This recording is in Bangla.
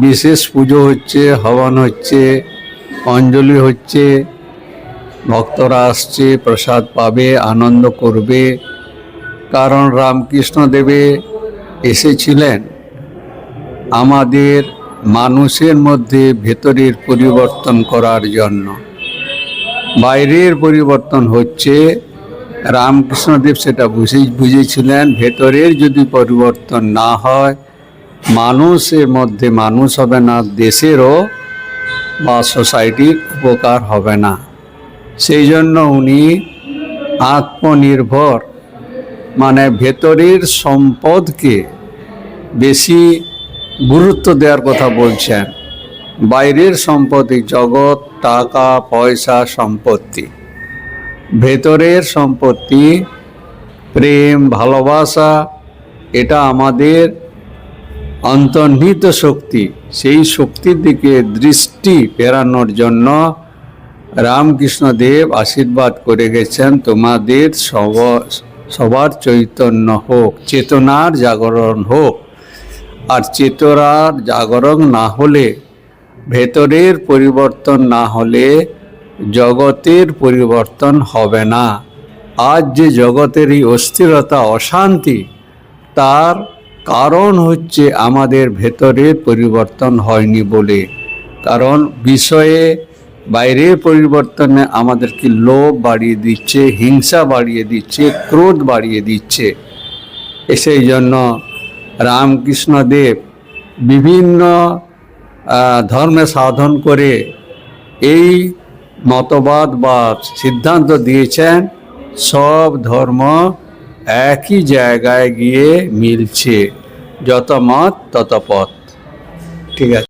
বিশেষ পুজো হচ্ছে, হবন হচ্ছে অঞ্জলি হচ্ছে, ভক্তরা আসছে, প্রসাদ পাবে, আনন্দ করবে। কারণ রামকৃষ্ণ দেবে এসেছিলেন। আমাদের মানুষের মধ্যে ভেতরের পরিবর্তন করার জন্য। বাইরের পরিবর্তন হচ্ছে, রামকৃষ্ণদেব সেটা বুঝে, বুঝেছিলেন, ভেতরের যদি পরিবর্তন না হয় মানুষের মধ্যে মানুষ হবে না, দেশেরও বা সোসাইটির উপকার হবে না। সেই জন্য উনি আত্মনির্ভর মানে ভেতরের সম্পদকে বেশি গুরুত্ব দেওয়ার কথা বলছেন। বাইরের সম্পত্তি, জগৎ, টাকা, পয়সা, সম্পত্তি। ভেতরের সম্পত্তি, প্রেম, ভালোবাসা, এটা আমাদের অন্তর্নিহিত শক্তি, সেই শক্তির দিকে দৃষ্টি ফেরানোর জন্য রামকৃষ্ণদেব আশীর্বাদ করে গেছেন, তোমাদের সব, সবার চৈতন্য হোক, চেতনার জাগরণ হোক। আর চেতনার জাগরণ না হলে, ভেতরের পরিবর্তন না হলে জগতের পরিবর্তন হবে না। আজ যে জগতের এই অস্থিরতা, অশান্তি, তার কারণ হচ্ছে আমাদের ভেতরে পরিবর্তন হয়নি বলে। কারণ বিষয়ে বাইরের পরিবর্তনে আমাদেরকে লোভ বাড়িয়ে দিচ্ছে, হিংসা বাড়িয়ে দিচ্ছে, ক্রোধ বাড়িয়ে দিচ্ছে। সেই জন্য রামকৃষ্ণদেব বিভিন্ন ধর্মে সাধন করে এই মতবাদ বা সিদ্ধান্ত দিয়েছেন, সব ধর্ম একই জায়গায় গিয়ে মিলছে। যত মত তত পথ। ঠিক আছে।